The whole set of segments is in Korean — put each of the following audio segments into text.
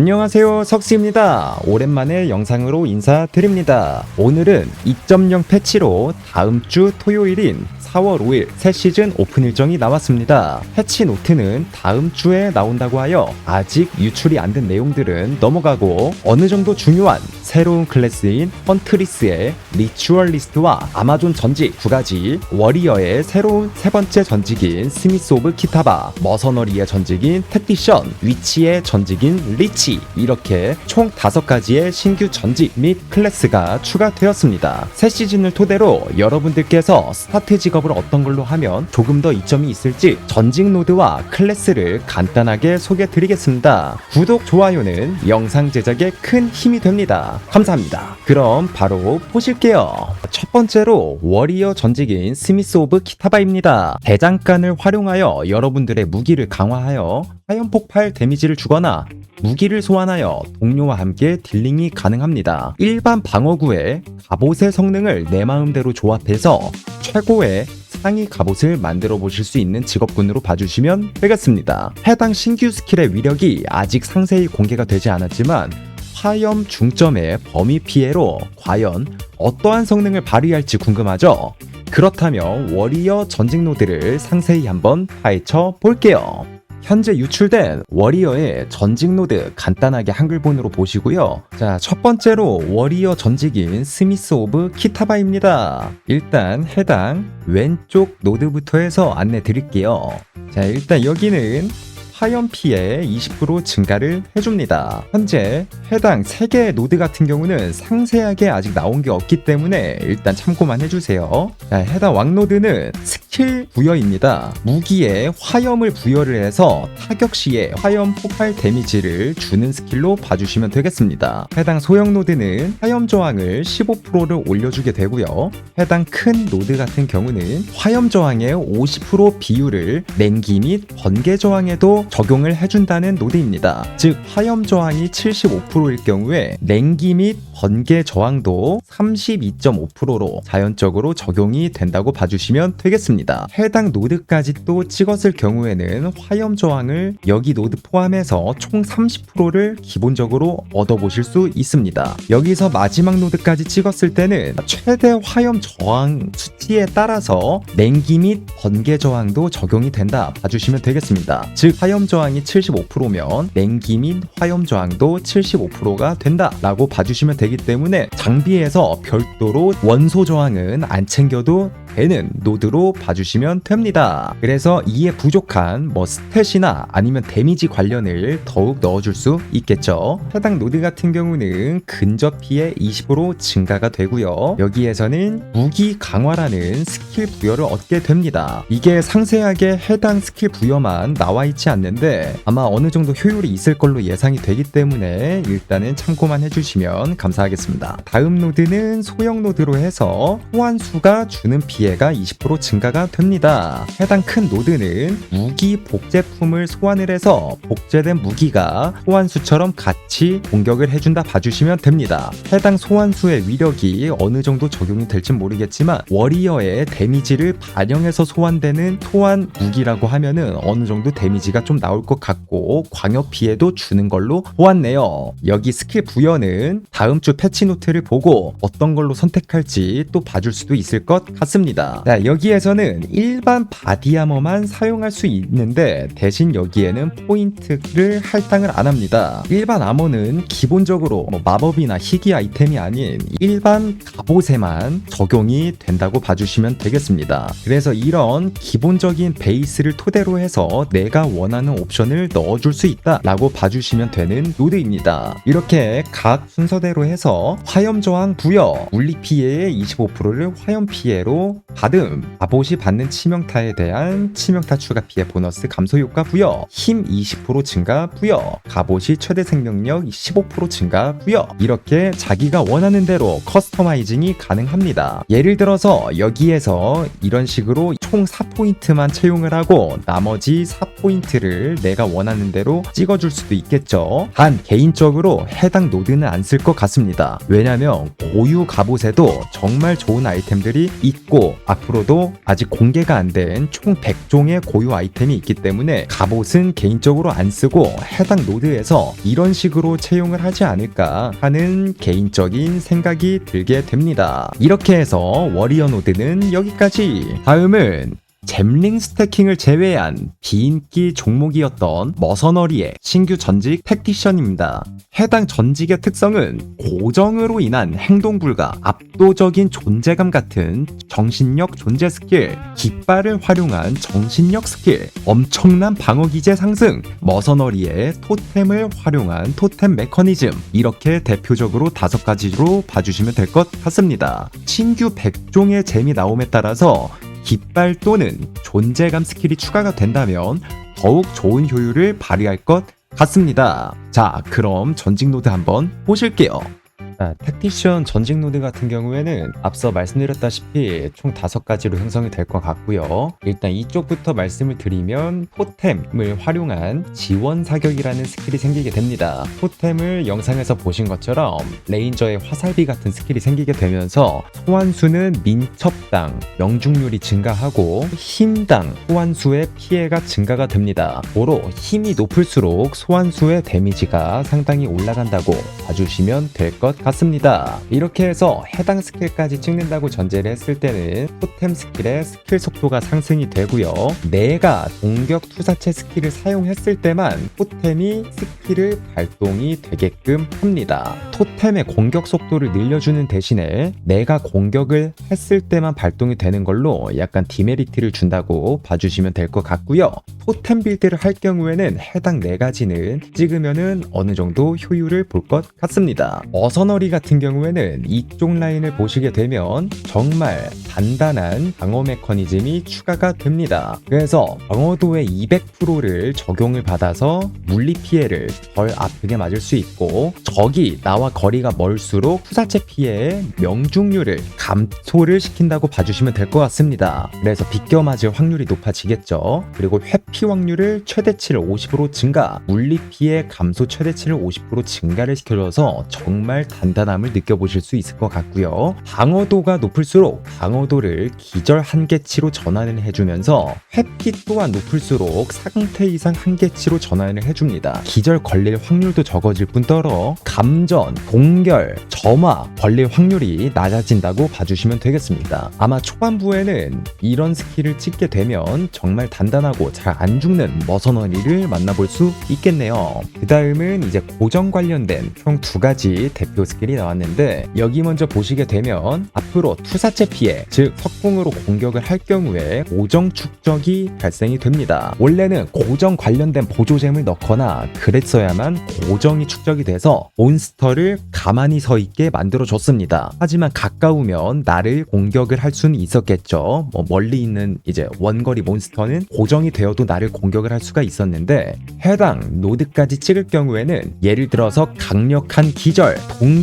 안녕하세요 석시입니다. 오랜만에 영상으로 인사드립니다. 오늘은 2.0 패치로 다음 주 토요일인 4월 5일 새 시즌 오픈 일정이 나왔습니다. 패치 노트는 다음 주에 나온다고 하여 아직 유출이 안 된 내용들은 넘어가고 어느 정도 중요한 새로운 클래스인 헌트리스의 리추얼리스트와 아마존 전직 두 가지 워리어의 새로운 세 번째 전직인 스미스 오브 키타바 머서너리의 전직인 택티션 위치의 전직인 리치 이렇게 총 다섯 가지의 신규 전직 및 클래스가 추가되었습니다. 새 시즌을 토대로 여러분들께서 스타트 직업을 어떤 걸로 하면 조금 더 이점이 있을지 전직 노드와 클래스를 간단하게 소개해 드리겠습니다. 구독 좋아요는 영상 제작에 큰 힘이 됩니다. 감사합니다. 그럼 바로 보실게요. 첫 번째로 워리어 전직인 스미스 오브 키타바입니다. 대장간을 활용하여 여러분들의 무기를 강화하여 화염 폭발 데미지를 주거나 무기를 소환하여 동료와 함께 딜링이 가능합니다. 일반 방어구에 갑옷의 성능을 내 마음대로 조합해서 최고의 상위 갑옷을 만들어 보실 수 있는 직업군으로 봐주시면 되겠습니다. 해당 신규 스킬의 위력이 아직 상세히 공개가 되지 않았지만 화염 중점의 범위 피해로 과연 어떠한 성능을 발휘할지 궁금하죠? 그렇다면 워리어 전직 노드를 상세히 한번 파헤쳐 볼게요. 현재 유출된 워리어의 전직 노드 간단하게 한글본으로 보시고요. 자, 첫 번째로 워리어 전직인 스미스 오브 키타바입니다. 일단 해당 왼쪽 노드부터 해서 안내 드릴게요. 자, 일단 여기는 화염 피해 20% 증가를 해줍니다. 현재 해당 3개의 노드 같은 경우는 상세하게 아직 나온 게 없기 때문에 일단 참고만 해주세요. 자, 해당 왕노드는 부여입니다. 무기에 화염을 부여를 해서 타격 시에 화염 폭발 데미지를 주는 스킬로 봐주시면 되겠습니다. 해당 소형 노드는 화염 저항을 15%를 올려주게 되고요. 해당 큰 노드 같은 경우는 화염 저항의 50% 비율을 냉기 및 번개 저항에도 적용을 해준다는 노드입니다. 즉 화염 저항이 75%일 경우에 냉기 및 번개 저항도 32.5%로 자연적으로 적용이 된다고 봐주시면 되겠습니다. 해당 노드까지 또 찍었을 경우에는 화염 저항을 여기 노드 포함해서 총 30%를 기본적으로 얻어보실 수 있습니다. 여기서 마지막 노드까지 찍었을 때는 최대 화염 저항 수치에 따라서 냉기 및 번개 저항도 적용이 된다 봐주시면 되겠습니다. 즉 화염 저항이 75%면 냉기 및 화염 저항도 75%가 된다 라고 봐주시면 되기 때문에 장비에서 별도로 원소 저항은 안 챙겨도 되는 노드로 봐주시면 됩니다. 그래서 이에 부족한 뭐 스탯이나 아니면 데미지 관련을 더욱 넣어줄 수 있겠죠. 해당 노드 같은 경우는 근접 피해 20% 증가가 되고요. 여기에서는 무기 강화라는 스킬 부여를 얻게 됩니다. 이게 상세하게 해당 스킬 부여만 나와 있지 않는데 아마 어느 정도 효율이 있을 걸로 예상이 되기 때문에 일단은 참고만 해주시면 감사하겠습니다. 다음 노드는 소형 노드로 해서 호환수가 주는 피해 가 20% 증가가 됩니다. 해당 큰 노드는 무기 복제품을 소환을 해서 복제된 무기가 소환수처럼 같이 공격을 해준다 봐주시면 됩니다. 해당 소환수의 위력이 어느 정도 적용이 될진 모르겠지만 워리어의 데미지를 반영해서 소환되는 소환 무기라고 하면은 어느 정도 데미지가 좀 나올 것 같고 광역 피해도 주는 걸로 보았네요. 여기 스킬 부여는 다음 주 패치 노트를 보고 어떤 걸로 선택할지 또 봐줄 수도 있을 것 같습니다. 자, 여기에서는 일반 바디아머만 사용할 수 있는데 대신 여기에는 포인트를 할당을 안 합니다. 일반 아머는 기본적으로 뭐 마법이나 희귀 아이템이 아닌 일반 갑옷에만 적용이 된다고 봐주시면 되겠습니다. 그래서 이런 기본적인 베이스를 토대로 해서 내가 원하는 옵션을 넣어줄 수 있다라고 봐주시면 되는 노드입니다. 이렇게 각 순서대로 해서 화염 저항 부여, 물리 피해의 25%를 화염 피해로 받음, 갑옷이 받는 치명타에 대한 치명타 추가 피해 보너스 감소 효과 부여, 힘 20% 증가 부여, 갑옷이 최대 생명력 15% 증가 부여. 이렇게 자기가 원하는 대로 커스터마이징이 가능합니다. 예를 들어서 여기에서 이런 식으로 총 4포인트만 채용을 하고 나머지 4포인트를 내가 원하는 대로 찍어줄 수도 있겠죠. 단 개인적으로 해당 노드는 안 쓸 것 같습니다. 왜냐면 고유 갑옷에도 정말 좋은 아이템들이 있고 앞으로도 아직 공개가 안 된 총 100종의 고유 아이템이 있기 때문에 갑옷은 개인적으로 안 쓰고 해당 노드에서 이런 식으로 채용을 하지 않을까 하는 개인적인 생각이 들게 됩니다. 이렇게 해서 워리어 노드는 여기까지. 다음은 잼링 스태킹을 제외한 비인기 종목이었던 머서너리의 신규 전직 택티션입니다. 해당 전직의 특성은 고정으로 인한 행동 불가, 압도적인 존재감 같은 정신력 존재 스킬, 깃발을 활용한 정신력 스킬, 엄청난 방어 기제 상승, 머서너리의 토템을 활용한 토템 메커니즘 이렇게 대표적으로 다섯 가지로 봐주시면 될 것 같습니다. 신규 100종의 잼이 나옴에 따라서 깃발 또는 존재감 스킬이 추가가 된다면 더욱 좋은 효율을 발휘할 것 같습니다. 자, 그럼 전직 노드 한번 보실게요. 자, 택티션 전직 노드 같은 경우에는 앞서 말씀드렸다시피 총 다섯 가지로 형성이 될 것 같고요. 일단 이쪽부터 말씀을 드리면 토템을 활용한 지원 사격이라는 스킬이 생기게 됩니다. 토템을 영상에서 보신 것처럼 레인저의 화살비 같은 스킬이 생기게 되면서 소환수는 민첩당 명중률이 증가하고 힘당 소환수의 피해가 증가가 됩니다. 고로 힘이 높을수록 소환수의 데미지가 상당히 올라간다고 봐주시면 될 것 같습니다. 이렇게 해서 해당 스킬까지 찍는다고 전제를 했을 때는 토템 스킬의 스킬 속도가 상승이 되고요. 내가 공격 투사체 스킬을 사용했을 때만 토템이 스킬을 발동이 되게끔 합니다. 토템의 공격 속도를 늘려주는 대신에 내가 공격을 했을 때만 발동이 되는 걸로 약간 디메리트를 준다고 봐주시면 될 것 같고요. 토템 빌드를 할 경우에는 해당 네 가지는 찍으면은 어느 정도 효율을 볼 것 같습니다. 어서 너리 같은 경우에는 이쪽 라인을 보시게 되면 정말 단단한 방어 메커니즘이 추가가 됩니다. 그래서 방어도의 200%를 적용을 받아서 물리 피해를 덜 아프게 맞을 수 있고 적이 나와 거리가 멀수록 투사체 피해의 명중률을 감소를 시킨다고 봐주시면 될 것 같습니다. 그래서 비껴 맞을 확률이 높아지겠죠. 그리고 회피 확률을 최대치를 50% 증가, 물리 피해 감소 최대치를 50% 증가를 시켜줘서 정말 단 단함을 느껴보실 수 있을 것 같고요. 방어도가 높을수록 방어도를 기절 한계치로 전환을 해주면서 회피 또한 높을수록 상태 이상 한계치로 전환을 해줍니다. 기절 걸릴 확률도 적어질 뿐더러 감전, 공결, 점화 걸릴 확률이 낮아진다고 봐주시면 되겠습니다. 아마 초반부에는 이런 스킬을 찍게 되면 정말 단단하고 잘 안 죽는 머서너리를 만나볼 수 있겠네요. 그 다음은 이제 고정 관련된 총 두 가지 대표 스킬 이 나왔는데 여기 먼저 보시게 되면 앞으로 투사체 피해 즉 석궁으로 공격을 할 경우에 고정 축적이 발생이 됩니다. 원래는 고정 관련된 보조잼을 넣거나 그랬어야만 고정이 축적이 돼서 몬스터를 가만히 서 있게 만들어 줬습니다. 하지만 가까우면 나를 공격을 할 수는 있었겠죠. 뭐 멀리 있는 이제 원거리 몬스터는 고정이 되어도 나를 공격을 할 수가 있었는데 해당 노드까지 찍을 경우에는 예를 들어서 강력한 기절,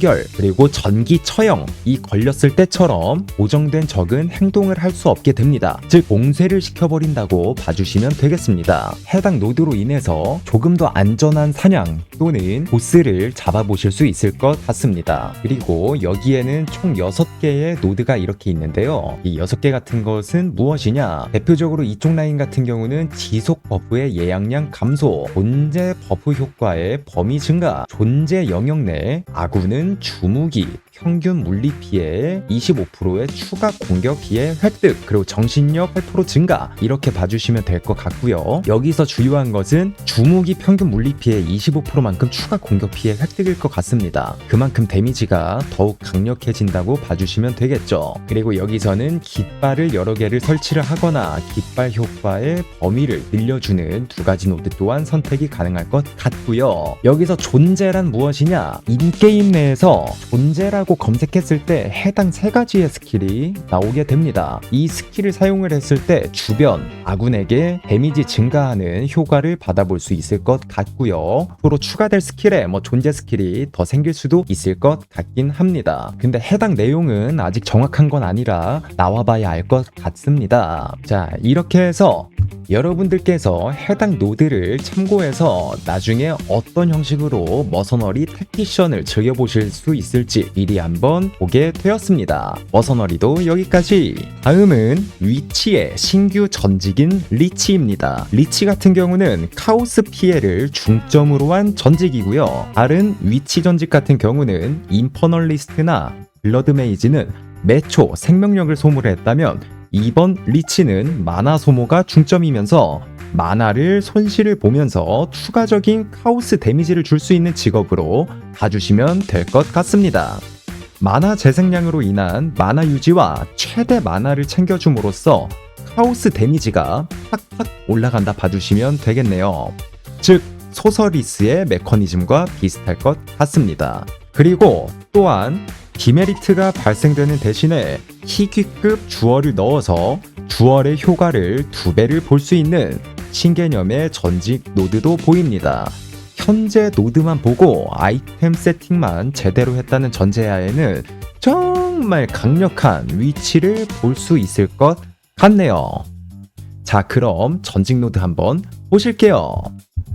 동결, 그리고 전기 처형이 걸렸을 때처럼 고정된 적은 행동을 할 수 없게 됩니다. 즉 봉쇄를 시켜버린다고 봐주시면 되겠습니다. 해당 노드로 인해서 조금 더 안전한 사냥 또는 보스를 잡아보실 수 있을 것 같습니다. 그리고 여기에는 총 6개의 노드가 이렇게 있는데요. 이 6개 같은 것은 무엇이냐? 대표적으로 이쪽 라인 같은 경우는 지속 버프의 예약량 감소, 존재 버프 효과의 범위 증가, 존재 영역 내 아군은 주무기, 평균 물리 피해 25%의 추가 공격 피해 획득 그리고 정신력 8% 증가 이렇게 봐주시면 될 것 같고요. 여기서 주요한 것은 주무기 평균 물리 피해 25%만큼 추가 공격 피해 획득일 것 같습니다. 그만큼 데미지가 더욱 강력해진다고 봐주시면 되겠죠. 그리고 여기서는 깃발을 여러 개를 설치를 하거나 깃발 효과의 범위를 늘려주는 두 가지 노드 또한 선택이 가능할 것 같고요. 여기서 존재란 무엇이냐? 인게임 내에서 존재라고 검색했을 때 해당 세 가지의 스킬이 나오게 됩니다. 이 스킬을 사용을 했을 때 주변 아군에게 데미지 증가하는 효과를 받아볼 수 있을 것 같고요. 앞으로 추가될 스킬에 뭐 존재 스킬이 더 생길 수도 있을 것 같긴 합니다. 근데 해당 내용은 아직 정확한 건 아니라 나와봐야 알 것 같습니다. 자, 이렇게 해서 여러분들께서 해당 노드를 참고해서 나중에 어떤 형식으로 머서너리 택티션을 즐겨보실 수 있을지 미리 한번 보게 되었습니다. 머서너리도 여기까지. 다음은 위치의 신규 전직인 리치입니다. 리치 같은 경우는 카오스 피해를 중점으로 한 전직이고요. 다른 위치 전직 같은 경우는 인퍼널리스트나 블러드 메이지는 매초 생명력을 소모했다면 이번 리치는 마나 소모가 중점이면서 마나를 손실을 보면서 추가적인 카오스 데미지를 줄 수 있는 직업으로 봐주시면 될 것 같습니다. 마나 재생량으로 인한 마나 유지와 최대 마나를 챙겨줌으로써 카오스 데미지가 팍팍 올라간다 봐주시면 되겠네요. 즉, 소서리스의 메커니즘과 비슷할 것 같습니다. 그리고 또한 디메리트가 발생되는 대신에 희귀급 주얼을 넣어서 주얼의 효과를 두 배를 볼 수 있는 신개념의 전직 노드도 보입니다. 현재 노드만 보고 아이템 세팅만 제대로 했다는 전제하에는 정말 강력한 위치를 볼 수 있을 것 같네요. 자, 그럼 전직 노드 한번 보실게요.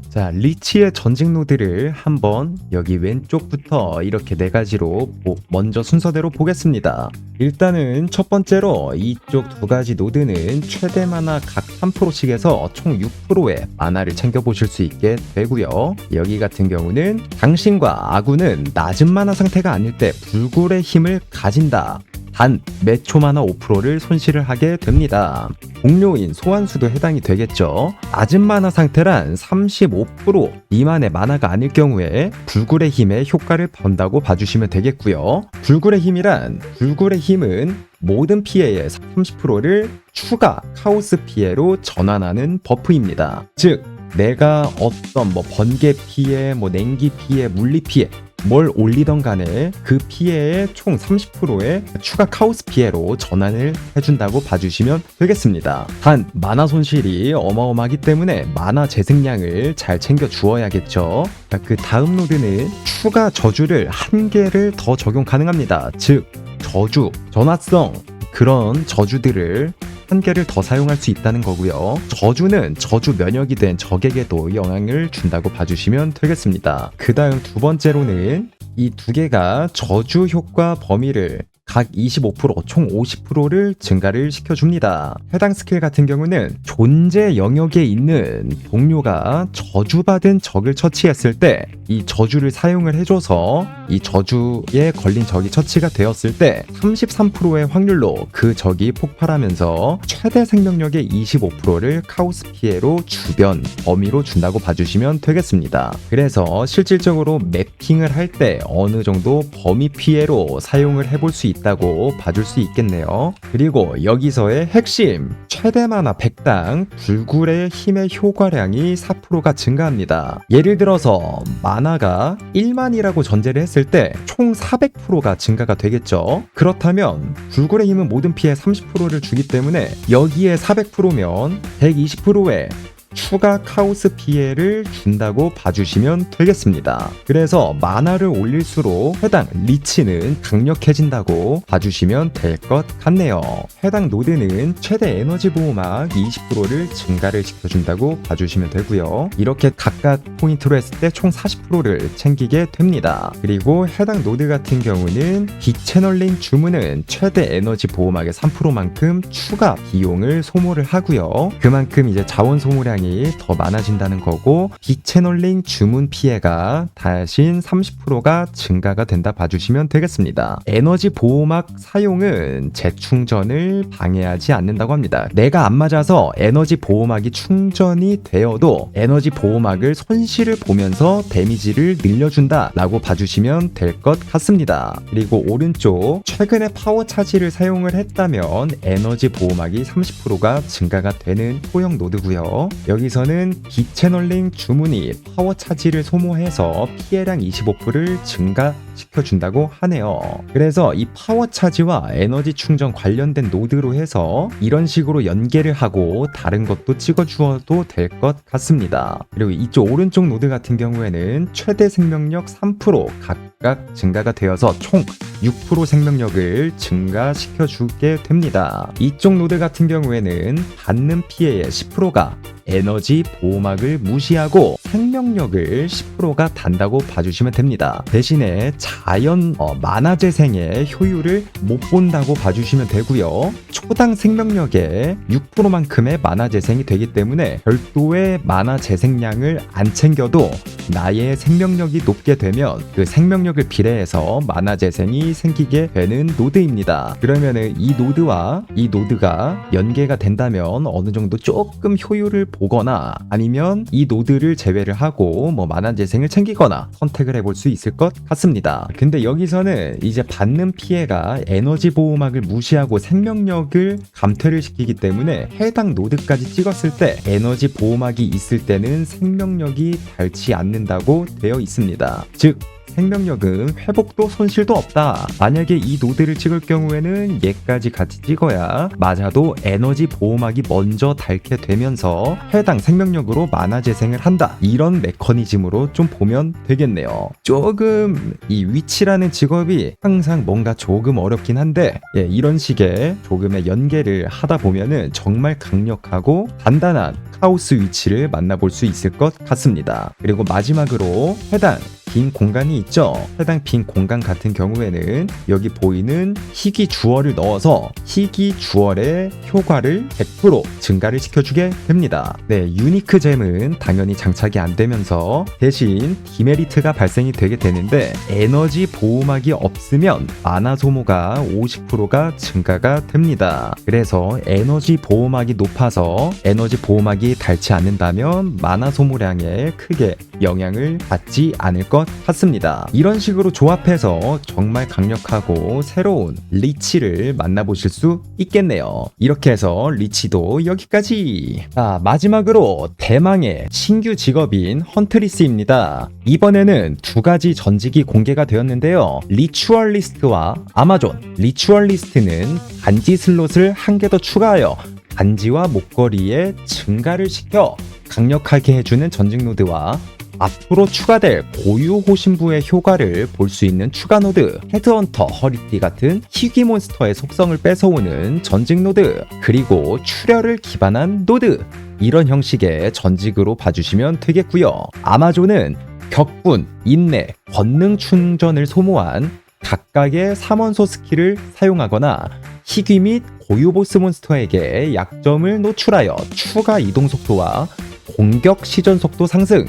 자, 리치의 전직 노드를 한번 여기 왼쪽부터 이렇게 네 가지로 보- 먼저 순서대로 보겠습니다. 일단은 첫 번째로 이쪽 두 가지 노드는 최대 만화 각 3%씩 해서 총 6%의 만화를 챙겨보실 수 있게 되고요. 여기 같은 경우는 당신과 아군은 낮은 만화 상태가 아닐 때 불굴의 힘을 가진다. 단 매초 만화 5%를 손실을 하게 됩니다. 동료인 소환수도 해당이 되겠죠. 낮은 만화 상태란 35% 미만의 만화가 아닐 경우에 불굴의 힘의 효과를 번다고 봐주시면 되겠고요. 불굴의 힘이란 불굴의 힘은 모든 피해의 30%를 추가 카오스 피해로 전환하는 버프입니다. 즉 내가 어떤 뭐 번개 피해, 뭐 냉기 피해, 물리 피해 뭘 올리던 간에 그 피해의 총 30%의 추가 카오스 피해로 전환을 해준다고 봐주시면 되겠습니다. 단 만화 손실이 어마어마하기 때문에 만화 재생량을 잘 챙겨 주어야겠죠. 자, 그 다음 노드는 추가 저주를 한 개를 더 적용 가능합니다. 즉 저주, 전화성 그런 저주들을 한 개를 더 사용할 수 있다는 거고요. 저주는 저주 면역이 된 적에게도 영향을 준다고 봐주시면 되겠습니다. 그 다음 두 번째로는 이 두 개가 저주 효과 범위를 각 25%총 50%를 증가를 시켜줍니다. 해당 스킬 같은 경우는 존재 영역에 있는 동료가 저주받은 적을 처치했을 때 이 저주를 사용을 해줘서 이 저주에 걸린 적이 처치가 되었을 때 33%의 확률로 그 적이 폭발하면서 최대 생명력의 25%를 카오스 피해로 주변 범위로 준다고 봐주시면 되겠습니다. 그래서 실질적으로 매핑을 할 때 어느 정도 범위 피해로 사용을 해볼 수 있다 고 봐줄 수 있겠네요. 그리고 여기서의 핵심 최대 만화 100당 불굴의 힘의 효과량이 4%가 증가합니다. 예를 들어서 만화가 1만이라고 전제를 했을 때 총 400%가 증가가 되겠죠. 그렇다면 불굴의 힘은 모든 피해 30%를 주기 때문에 여기에 400%면 120%의 추가 카오스 피해를 준다고 봐주시면 되겠습니다. 그래서 만화를 올릴수록 해당 리치는 강력해진다고 봐주시면 될 것 같네요. 해당 노드는 최대 에너지 보호막 20%를 증가를 시켜준다고 봐주시면 되고요. 이렇게 각각 포인트로 했을 때 총 40%를 챙기게 됩니다. 그리고 해당 노드 같은 경우는 빅채널링 주문은 최대 에너지 보호막의 3%만큼 추가 비용을 소모를 하고요. 그만큼 이제 자원 소모량 이 더 많아진다는 거고 빅채널링 주문 피해가 대신 30%가 증가가 된다 봐주시면 되겠습니다. 에너지 보호막 사용은 재충전을 방해하지 않는다고 합니다. 내가 안 맞아서 에너지 보호막이 충전이 되어도 에너지 보호막을 손실을 보면서 데미지를 늘려준다 라고 봐주시면 될 것 같습니다. 그리고 오른쪽 최근에 파워 차지를 사용을 했다면 에너지 보호막이 30%가 증가가 되는 소형 노드고요. 여기서는 디채널링 주문이 파워 차지를 소모해서 피해량 25%를 증가 시켜준다고 하네요. 그래서 이 파워 차지와 에너지 충전 관련된 노드로 해서 이런 식으로 연계를 하고 다른 것도 찍어주어도 될 것 같습니다. 그리고 이쪽 오른쪽 노드 같은 경우에는 최대 생명력 3% 각각 증가가 되어서 총 6% 생명력을 증가시켜 주게 됩니다. 이쪽 노드 같은 경우에는 받는 피해의 10%가 에너지 보호막을 무시하고 생명력을 10%가 단다고 봐주시면 됩니다. 대신에 자연 어, 만화 재생의 효율을 못 본다고 봐주시면 되고요. 초당 생명력의 6%만큼의 만화 재생이 되기 때문에 별도의 만화 재생량을 안 챙겨도 나의 생명력이 높게 되면 그 생명력을 비례해서 만화 재생이 생기게 되는 노드입니다. 그러면은 이 노드와 이 노드가 연계가 된다면 어느 정도 조금 효율을 보거나 아니면 이 노드를 제외를 하고 뭐 만화 재생을 챙기거나 선택을 해볼 수 있을 것 같습니다. 근데 여기서는 이제 받는 피해가 에너지 보호막을 무시하고 생명력을 감퇴를 시키기 때문에 해당 노드까지 찍었을 때 에너지 보호막이 있을 때는 생명력이 닳지 않는다고 되어 있습니다. 즉 생명력은 회복도 손실도 없다. 만약에 이 노드를 찍을 경우에는 얘까지 같이 찍어야 맞아도 에너지 보호막이 먼저 닳게 되면서 해당 생명력으로 만화 재생을 한다. 이런 메커니즘으로 좀 보면 되겠네요. 조금 이 위치라는 직업이 항상 뭔가 조금 어렵긴 한데 예, 이런 식의 조금의 연계를 하다 보면은 정말 강력하고 단단한 카오스 위치를 만나볼 수 있을 것 같습니다. 그리고 마지막으로 해당 빈 공간이 있죠. 해당 빈 공간 같은 경우에는 여기 보이는 희귀 주얼을 넣어서 희귀 주얼의 효과를 100% 증가를 시켜주게 됩니다. 네, 유니크 잼은 당연히 장착이 안 되면서 대신 디메리트가 발생이 되게 되는데 에너지 보호막이 없으면 마나 소모가 50%가 증가가 됩니다. 그래서 에너지 보호막이 높아서 에너지 보호막이 닳지 않는다면 마나 소모량에 크게 영향을 받지 않을 것 같습니다. 이런 식으로 조합해서 정말 강력하고 새로운 리치를 만나보실 수 있겠네요. 이렇게 해서 리치도 여기까지. 자, 마지막으로 대망의 신규 직업인 헌트리스입니다. 이번에는 두 가지 전직이 공개가 되었는데요. 리추얼리스트와 아마존. 리추얼리스트는 반지 슬롯을 한 개 더 추가하여 반지와 목걸이의 증가를 시켜 강력하게 해주는 전직 노드와 앞으로 추가될 고유 호신부의 효과를 볼 수 있는 추가 노드, 헤드헌터, 허리띠 같은 희귀 몬스터의 속성을 뺏어오는 전직 노드, 그리고 출혈을 기반한 노드, 이런 형식의 전직으로 봐주시면 되겠고요. 아마존은 격분, 인내, 권능 충전을 소모한 각각의 3원소 스킬을 사용하거나 희귀 및 고유 보스 몬스터에게 약점을 노출하여 추가 이동 속도와 공격 시전 속도 상승,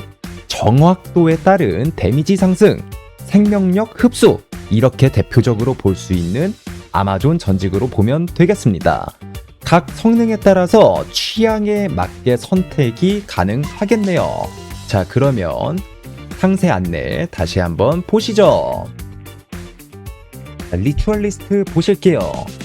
정확도에 따른 데미지 상승, 생명력 흡수 이렇게 대표적으로 볼 수 있는 아마존 전직으로 보면 되겠습니다. 각 성능에 따라서 취향에 맞게 선택이 가능하겠네요. 자, 그러면 상세 안내 다시 한번 보시죠. 자, 리추얼리스트 보실게요.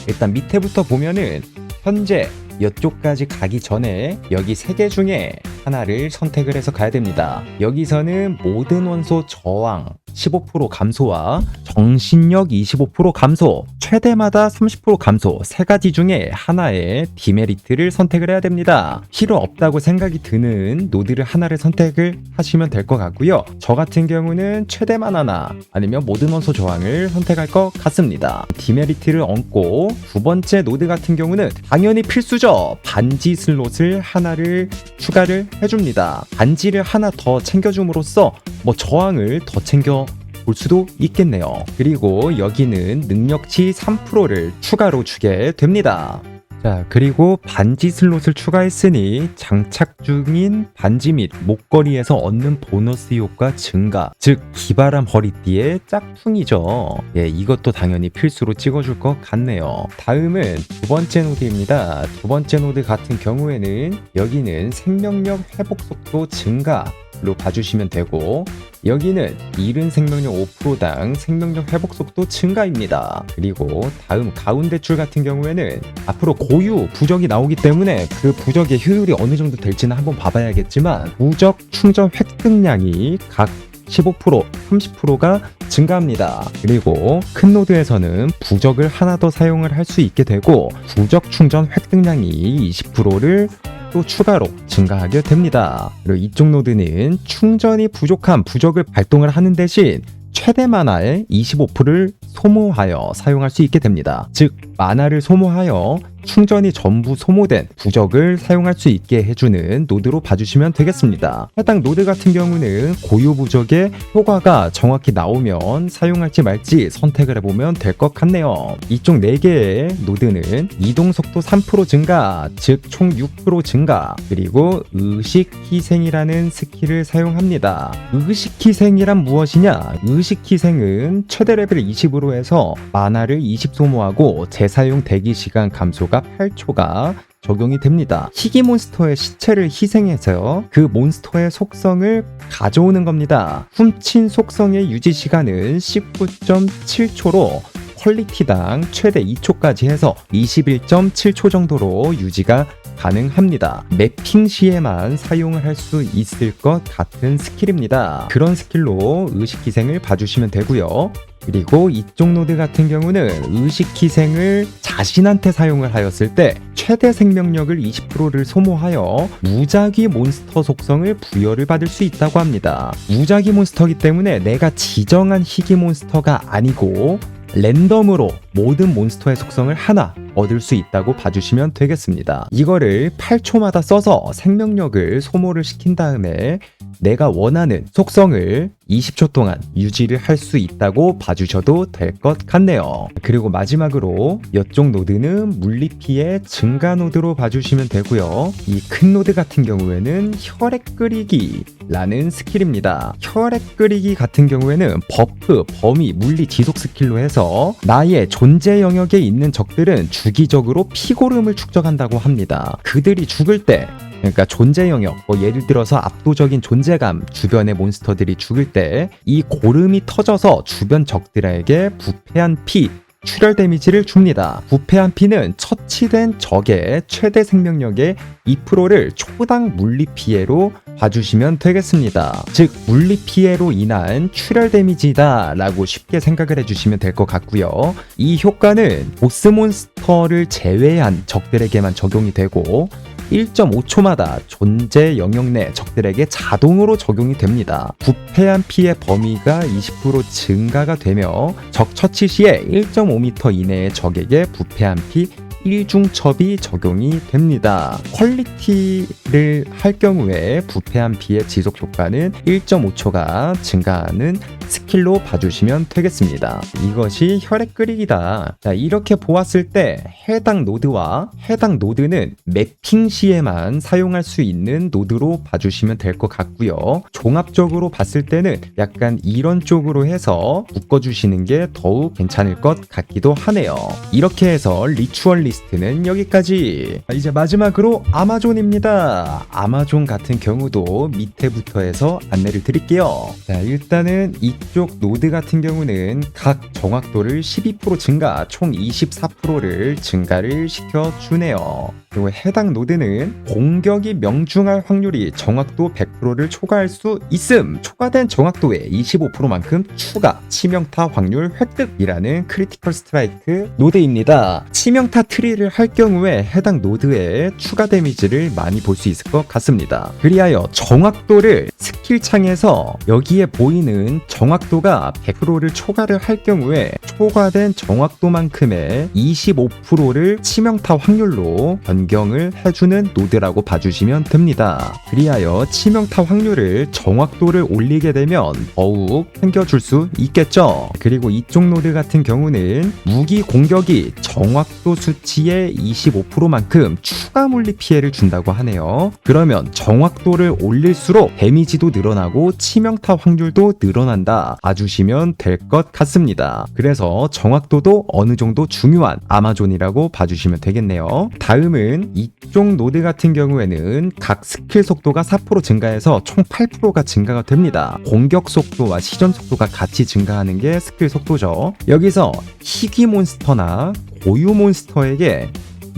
일단 밑에부터 보면은 현재 이쪽까지 가기 전에 여기 세 개 중에 하나를 선택을 해서 가야 됩니다. 여기서는 모든 원소 저항 15% 감소와 정신력 25% 감소, 최대마다 30% 감소 세 가지 중에 하나의 디메리트를 선택을 해야 됩니다. 필요 없다고 생각이 드는 노드를 하나를 선택을 하시면 될 것 같고요. 저 같은 경우는 최대만 하나 아니면 모든 원소 저항을 선택할 것 같습니다. 디메리트를 얹고 두 번째 노드 같은 경우는 당연히 필수죠. 반지 슬롯을 하나를 추가를 해줍니다. 반지를 하나 더 챙겨줌으로써 뭐 저항을 더 챙겨 볼 수도 있겠네요. 그리고 여기는 능력치 3%를 추가로 주게 됩니다. 자, 그리고 반지 슬롯을 추가했으니 장착 중인 반지 및 목걸이에서 얻는 보너스 효과 증가, 즉 기바람 허리띠의 짝퉁이죠. 예, 이것도 당연히 필수로 찍어줄 것 같네요. 다음은 두 번째 노드입니다. 두 번째 노드 같은 경우에는 여기는 생명력 회복 속도 증가, 5% 로 봐주시면 되고 여기는 이른 생명력 5%당 생명력 회복 속도 증가입니다. 그리고 다음 가운데 줄 같은 경우에는 앞으로 고유 부적이 나오기 때문에 그 부적의 효율이 어느 정도 될지는 한번 봐봐야겠지만 부적 충전 획득량이 각 15%, 30%가 증가합니다. 그리고 큰 노드에서는 부적을 하나 더 사용을 할 수 있게 되고 부적 충전 획득량이 20%를 또 추가로 증가하게 됩니다. 그리고 이쪽 노드는 충전이 부족한 부적을 발동을 하는 대신 최대 만화의 25%를 소모하여 사용할 수 있게 됩니다. 즉, 만화를 소모하여 충전이 전부 소모된 부적을 사용할 수 있게 해주는 노드로 봐주시면 되겠습니다. 해당 노드 같은 경우는 고유 부적의 효과가 정확히 나오면 사용할지 말지 선택을 해보면 될 것 같네요. 이쪽 4개의 노드는 이동 속도 3% 증가, 즉 총 6% 증가, 그리고 의식 희생이라는 스킬을 사용합니다. 의식 희생이란 무엇이냐? 의식 희생은 최대 레벨 20으로 해서 만화를 20 소모하고 재사용 대기 시간 감소가 8초가 적용이 됩니다. 희귀 몬스터의 시체를 희생해서 그 몬스터의 속성을 가져오는 겁니다. 훔친 속성의 유지 시간은 19.7초로 퀄리티당 최대 2초까지 해서 21.7초 정도로 유지가 가능합니다. 매핑 시에만 사용을 할 수 있을 것 같은 스킬입니다. 그런 스킬로 의식기생을 봐주시면 되고요. 그리고 이쪽 노드 같은 경우는 의식희생을 자신한테 사용을 하였을 때 최대 생명력을 20%를 소모하여 무작위 몬스터 속성을 부여를 받을 수 있다고 합니다. 무작위 몬스터이기 때문에 내가 지정한 희귀 몬스터가 아니고 랜덤으로 모든 몬스터의 속성을 하나 얻을 수 있다고 봐주시면 되겠습니다. 이거를 8초마다 써서 생명력을 소모를 시킨 다음에 내가 원하는 속성을 20초 동안 유지를 할 수 있다고 봐주셔도 될 것 같네요. 그리고 마지막으로 이쪽 노드는 물리피의 증가 노드로 봐주시면 되고요. 이 큰 노드 같은 경우에는 혈액 끓이기 라는 스킬입니다. 혈액 끓이기 같은 경우에는 버프, 범위, 물리 지속 스킬로 해서 나의 존재 영역에 있는 적들은 주기적으로 피고름을 축적한다고 합니다. 그들이 죽을 때 그러니까 존재 영역, 뭐 예를 들어서 압도적인 존재감, 주변의 몬스터들이 죽을 때 이 고름이 터져서 주변 적들에게 부패한 피, 출혈 데미지를 줍니다. 부패한 피는 처치된 적의 최대 생명력의 2%를 초당 물리 피해로 봐주시면 되겠습니다. 즉, 물리 피해로 인한 출혈 데미지다 라고 쉽게 생각을 해주시면 될 것 같고요. 이 효과는 보스 몬스터를 제외한 적들에게만 적용이 되고 1.5초마다 존재 영역 내 적들에게 자동으로 적용이 됩니다. 부패한 피해 범위가 20% 증가가 되며 적 처치 시에 1.5m 이내의 적에게 부패한 피 1중첩이 적용이 됩니다. 퀄리티를 할 경우에 부패한 피의 지속 효과는 1.5초가 증가하는 스킬로 봐주시면 되겠습니다. 이것이 혈액 끓이기다. 자, 이렇게 보았을 때 해당 노드와 해당 노드는 매핑 시에만 사용할 수 있는 노드로 봐주시면 될 것 같고요. 종합적으로 봤을 때는 약간 이런 쪽으로 해서 묶어주시는 게 더욱 괜찮을 것 같기도 하네요. 이렇게 해서 리추얼 리스트는 여기까지. 이제 마지막으로 아마존입니다. 아마존 같은 경우도 밑에부터 해서 안내를 드릴게요. 자, 일단은 이쪽 노드 같은 경우는 각 정확도를 12% 증가, 총 24%를 증가를 시켜주네요. 그리고 해당 노드는 공격이 명중할 확률이 정확도 100%를 초과할 수 있음. 초과된 정확도의 25%만큼 추가 치명타 확률 획득이라는 크리티컬 스트라이크 노드입니다. 치명타 트리를 할 경우에 해당 노드에 추가 데미지를 많이 볼 수 있을 것 같습니다. 그리하여 정확도를 스킬 창에서 여기에 보이는 정확도가 100%를 초과를 할 경우에 초과된 정확도만큼의 25%를 치명타 확률로 변경 을 해주는 노드라고 봐주시면 됩니다. 그리하여 치명타 확률을 정확도를 올리게 되면 더욱 챙겨줄 수 있겠죠. 그리고 이쪽 노드 같은 경우는 무기 공격이 정확도 수치의 25%만큼 추가 물리 피해를 준다고 하네요. 그러면 정확도를 올릴수록 데미지도 늘어나고 치명타 확률도 늘어난다. 봐주시면 될 것 같습니다. 그래서 정확도도 어느 정도 중요한 아마존이라고 봐주시면 되겠네요. 다음은 이쪽 노드 같은 경우에는 각 스킬 속도가 4% 증가해서 총 8%가 증가가 됩니다. 공격 속도와 시전 속도가 같이 증가하는 게 스킬 속도죠. 여기서 희귀 몬스터나 고유 몬스터에게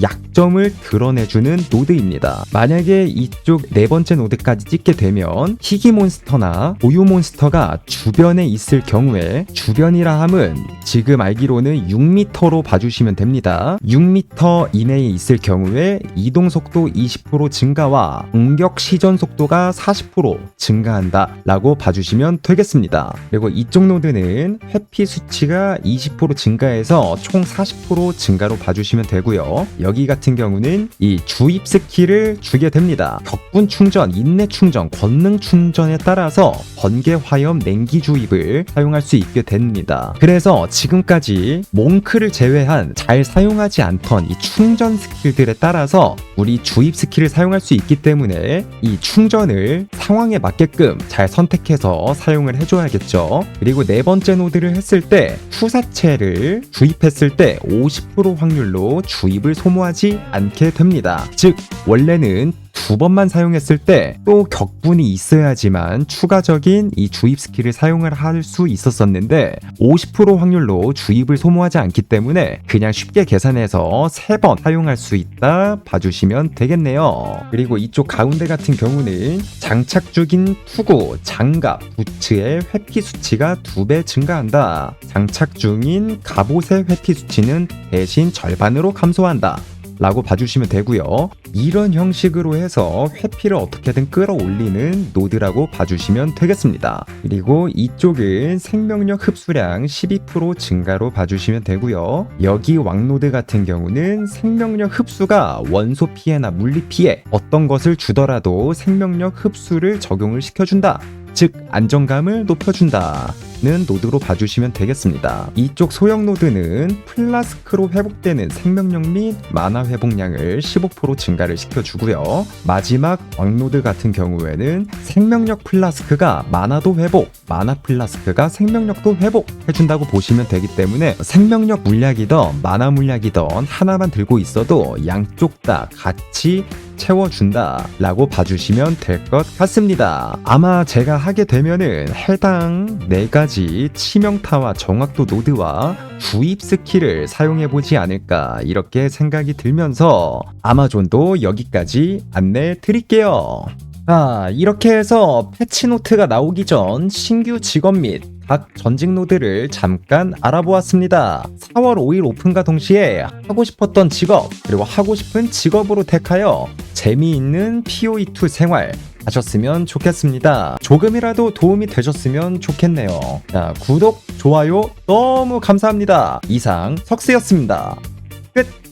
약 점을 드러내주는 노드입니다. 만약에 이쪽 네 번째 노드까지 찍게 되면 희귀 몬스터나 고유 몬스터가 주변에 있을 경우에 주변이라 함은 지금 알기로는 6m로 봐주시면 됩니다. 6m 이내에 있을 경우에 이동 속도 20% 증가와 공격 시전 속도가 40% 증가한다 라고 봐주시면 되겠습니다. 그리고 이쪽 노드는 회피 수치가 20% 증가해서 총 40% 증가로 봐주시면 되고요. 여기 같은 경우는 이 주입 스킬을 주게 됩니다. 격분 충전, 인내 충전, 권능 충전에 따라서 번개 화염 냉기 주입을 사용할 수 있게 됩니다. 그래서 지금까지 몽크를 제외한 잘 사용하지 않던 이 충전 스킬들에 따라서 우리 주입 스킬을 사용할 수 있기 때문에 이 충전을 상황에 맞게끔 잘 선택해서 사용을 해줘야겠죠. 그리고 네 번째 노드를 했을 때 투사체를 주입했을 때 50% 확률로 주입을 소모하지 않게 됩니다. 즉 원래는 두 번만 사용했을 때 또 격분이 있어야지만 추가적인 이 주입 스킬을 사용을 할 수 있었었는데 50% 확률로 주입을 소모하지 않기 때문에 그냥 쉽게 계산해서 세 번 사용할 수 있다 봐주시면 되겠네요. 그리고 이쪽 가운데 같은 경우는 장착 중인 투구, 장갑, 부츠의 회피 수치가 두 배 증가한다. 장착 중인 갑옷의 회피 수치는 대신 절반으로 감소한다. 라고 봐주시면 되고요. 이런 형식으로 해서 회피를 어떻게든 끌어올리는 노드라고 봐주시면 되겠습니다. 그리고 이쪽은 생명력 흡수량 12% 증가로 봐주시면 되고요. 여기 왕노드 같은 경우는 생명력 흡수가 원소 피해나 물리 피해 어떤 것을 주더라도 생명력 흡수를 적용을 시켜준다. 즉 안정감을 높여준다. 는 노드로 봐주시면 되겠습니다. 이쪽 소형 노드는 플라스크로 회복되는 생명력 및 만화 회복량을 15% 증가를 시켜주고요. 마지막 왕노드 같은 경우에는 생명력 플라스크가 만화도 회복, 만화 플라스크가 생명력도 회복해준다고 보시면 되기 때문에 생명력 물약이던 만화 물약이던 하나만 들고 있어도 양쪽 다 같이 채워준다 라고 봐주시면 될 것 같습니다. 아마 제가 하게 되면은 해당 네 가지 치명타와 정확도 노드와 주입 스킬을 사용해 보지 않을까 이렇게 생각이 들면서 아마존도 여기까지 안내 드릴게요. 자, 이렇게 해서 패치노트가 나오기 전 신규 직업 및각 전직 노드를 잠깐 알아보았습니다. 4월 5일 오픈과 동시에 하고 싶었던 직업, 그리고 하고 싶은 직업으로 택하여 재미있는 POE2 생활 하셨으면 좋겠습니다. 조금이라도 도움이 되셨으면 좋겠네요. 자, 구독, 좋아요 너무 감사합니다. 이상 석스였습니다. 끝!